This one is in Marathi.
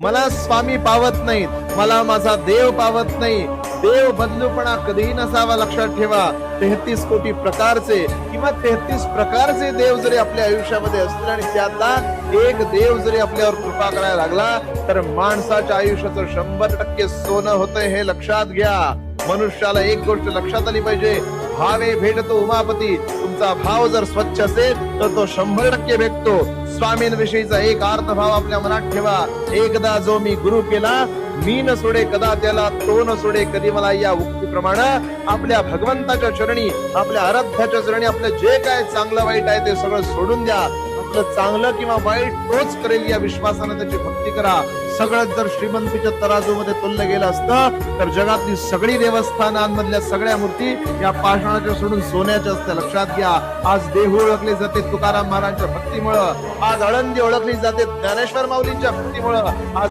मला स्वामी पावत नाहीत. मला माझा देव पावत नाही. देव बदलूपणा कधीही नसावा लक्षात ठेवा. तेहतीस कोटी प्रकारचे किंवा तेहतीस प्रकारचे देव जरी आपल्या आयुष्यामध्ये असतील आणि त्यातला एक देव जरी आपल्यावर कृपा करायला लागला तर माणसाच्या आयुष्याचं शंभर टक्के सोनं होतंय हे लक्षात घ्या. मनुष्याला एक गोष्ट लक्षात आली पाहिजे. भावे भेटतो उमापती. तुमचा भाव जर स्वच्छ असेल तर तो शंभर टक्के भेटतो. स्वामींविषयीचा एक अर्थ भाव आपल्या मनात ठेवा. एकदा जो मी गुरु केला मी न सोडे कदा त्याला तो न सोडे कधी मला या उक्तीप्रमाणे आपल्या भगवंताच्या चरणी आपल्या आराध्याच्या चरणी आपलं जे काय चांगलं वाईट आहे ते सगळं सोडून द्या. आपलं चांगलं किंवा वाईट तोच करेल या विश्वासाने त्याची भक्ती करा. सगळं जर श्रीमंतीच्या तराजूमध्ये तुललं गेलं असतं तर जगातली सगळी देवस्थानांमधल्या सगळ्या मूर्ती या पाषाणाच्या सोडून सोन्याच्या असत्या लक्षात घ्या आज देहू ओळखले जाते तुकाराम महाराजांच्या भक्तीमुळं आज आळंदी ओळखली जाते ज्ञानेश्वर माऊलींच्या भक्तीमुळं आज